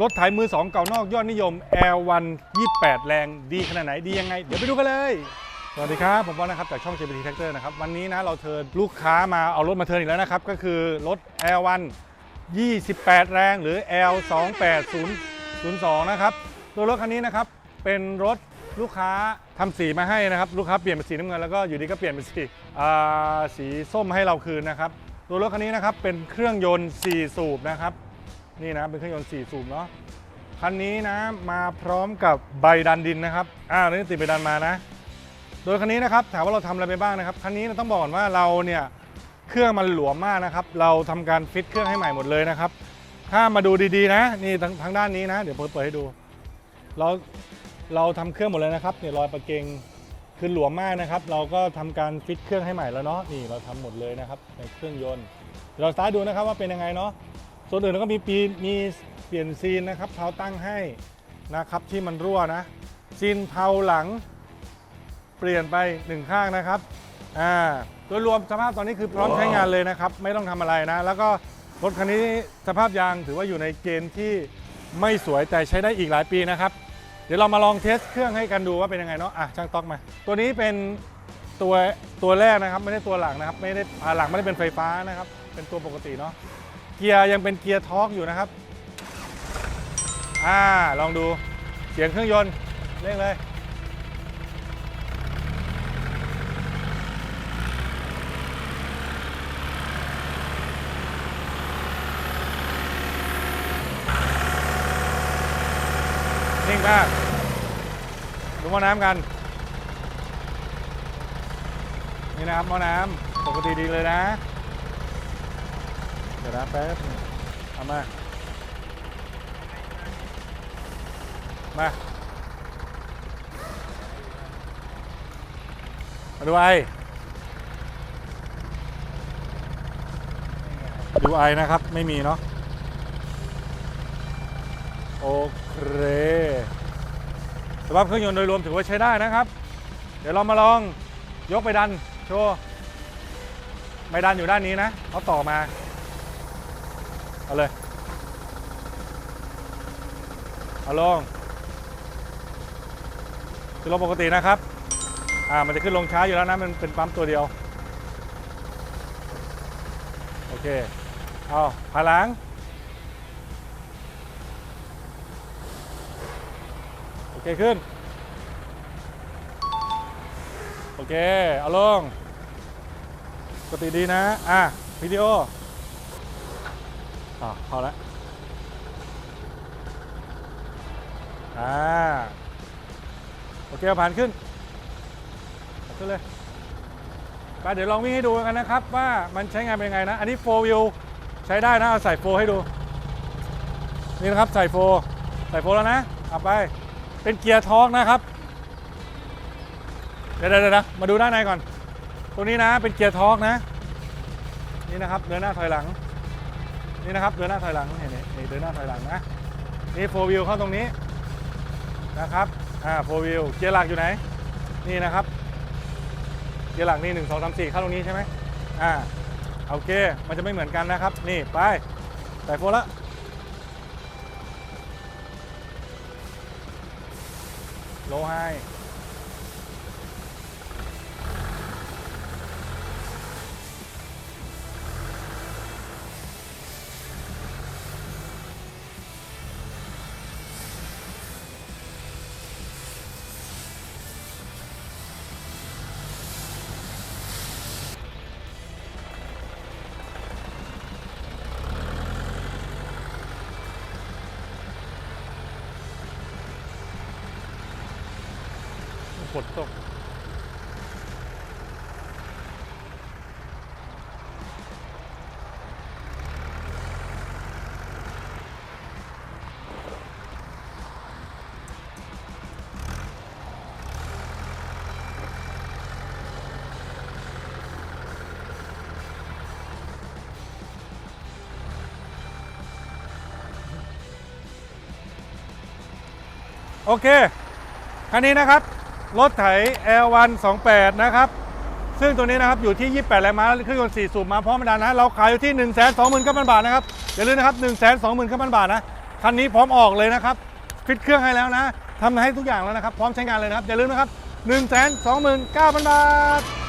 รถไถมือ2เก่านอกยอดนิยม L1 28 แรงดีขนาดไหนดียังไง เดี๋ยวไปดูกันเลย สวัสดีครับ ผมบอลนะครับจากช่อง JPT Tractor นะครับ วันนี้นะเราเชิญลูกค้ามาเอารถมาเทิร์นอีกแล้วนะครับ ก็คือรถ L1 28 แรงหรือ L28002 นะครับตัวรถคันนี้นะครับเป็นรถลูกค้าทำสีมาให้นะครับ ลูกค้าเปลี่ยนเป็นสีน้ำเงินแล้วก็อยู่ดีก็เปลี่ยนเป็นสีสีส้มให้เราคืนนะครับตัวรถคันนี้นะครับเป็นเครื่องยนต์ 4 สูบนะครับ นี่นะเป็นเครื่องยนต์4สูบเนาะคันนี้นะมาพร้อมกับใบดันดินนะครับอ่านี่ติดใบดันมานะ โดยคันนี้นะครับถามว่าเราทำอะไรไปบ้างนะครับคันนี้เราต้องบอกก่อนว่าเราเนี่ยเครื่องมันหลวมมากนะครับ เราทำการฟิตเครื่องให้ใหม่หมดเลยนะครับ ถ้ามาดูดีๆนะ นี่ทางทางด้านนี้นะ เดี๋ยวเปิดเปิดให้ดู เราเราทำเครื่องหมดเลยนะครับเนี่ยรอยประเกงคือหลวมมากนะครับ เราก็ทำการฟิตเครื่องให้ใหม่แล้วเนาะนี่เราทำหมดเลยนะครับในเครื่องยนต์เดี๋ยวเราสตาร์ทดูนะครับว่าเป็นยังไงเนาะ ส่วนอื่นเราก็มีปีมีเปลี่ยนซีนนะครับเท้าตั้งให้นะครับที่มันรั่วนะซีนเท้าหลังเปลี่ยนไปหนึ่งข้างนะครับอ่าโดยรวมสภาพตอนนี้คือพร้อมใช้งานเลยนะครับ ไม่ต้องทำอะไรนะ แล้วก็รถคันนี้สภาพยางถือว่าอยู่ในเกณฑ์ที่ไม่สวยแต่ใช้ได้อีกหลายปีนะครับ เดี๋ยวเรามาลองเทสเครื่องให้กันดูว่าเป็นยังไงเนาะอะช่างต๊อกมา ตัวนี้เป็นตัวตัวแรกนะครับ ไม่ได้ตัวหลังนะครับ ไม่ได้หลังไม่ได้เป็นไฟฟ้านะครับ เป็นตัวปกติเนาะ เกียร์ยังเป็นเกียร์ทอร์กอยู่นะครับ อ่า ลองดู เสียงเครื่องยนต์ เร่งเลย นิ่งมากดูหม้อน้ำกัน นี่นะครับหม้อน้ำปกติดีเลยนะ เดี๋ยวนะแป๊บนึงเอามา มา มาดูไอ ดูไอนะครับ ไม่มีเนาะ โอเคสภาพเครื่องยนต์โดยรวมถือว่าใช้ได้นะครับ เดี๋ยวเรามาลองยกไปดัน โชว์ไปดันอยู่ด้านนี้นะเขาต่อมา เอาเลย เอาลงคือลงปกตินะครับ อ่า มันจะขึ้นลงช้าอยู่แล้วนะ มันเป็นปั๊มตัวเดียว โอเค เอาพาหลังโอเค ขึ้น โอเค เอาลง ปกติดีนะ อะวิดีโอ อะพอแล้วอ่าโอเคผ่านขึ้นเอาขึ้นเลยไปเดี๋ยวลองวิ่งให้ดูกันนะครับ ว่ามันใช้งานเป็นยังไงนะ อันนี้4 wheel ใช้ได้นะเอาใส่4ให้ดู นี่นะครับใส่4ใส่4แล้วนะเอาไปเป็นเกียร์ทอกนะครับ เดี๋ยวเดี๋ยวเดี๋ยวนะมาดูด้านในก่อน ตัวนี้นะเป็นเกียร์ทอกนะ นี่นะครับเดินหน้าถอยหลัง นี่นะครับเดินหน้าถอยหลังเห็นไหมนี่เดินหน้าถอยหลังนะนี่โฟวิวเข้าตรงนี้นะครับอ่าโฟวิวเกียร์หลักอยู่ไหนนี่นะครับเกียร์หลักนี่หนึ่งสองสามสี่เข้าตรงนี้ใช่ไหมอ่าโอเคมันจะไม่เหมือนกันนะครับ นี่ไปใส่โฟละโลไฮ ฝนตกโอเค คันนี้นะครับ รถไถ L1 28 นะครับ ซึ่งตัวนี้นะครับอยู่ที่ 28แรงม้าเครื่องยนต์4สูบมาพร้อมบรรดานะ เราขายอยู่ที่ 1 2 0 0 0 0 บาทนะครับ อย่าลืมนะครับ 1 2 0 0 0 0 บาทนะ คันนี้พร้อมออกเลยนะครับ ฟิตเครื่องให้แล้วนะทำให้ทุกอย่างแล้วนะครับ พร้อมใช้งานเลยนะครับ อย่าลืมนะครับ 1 2 9 0 0 0 บาท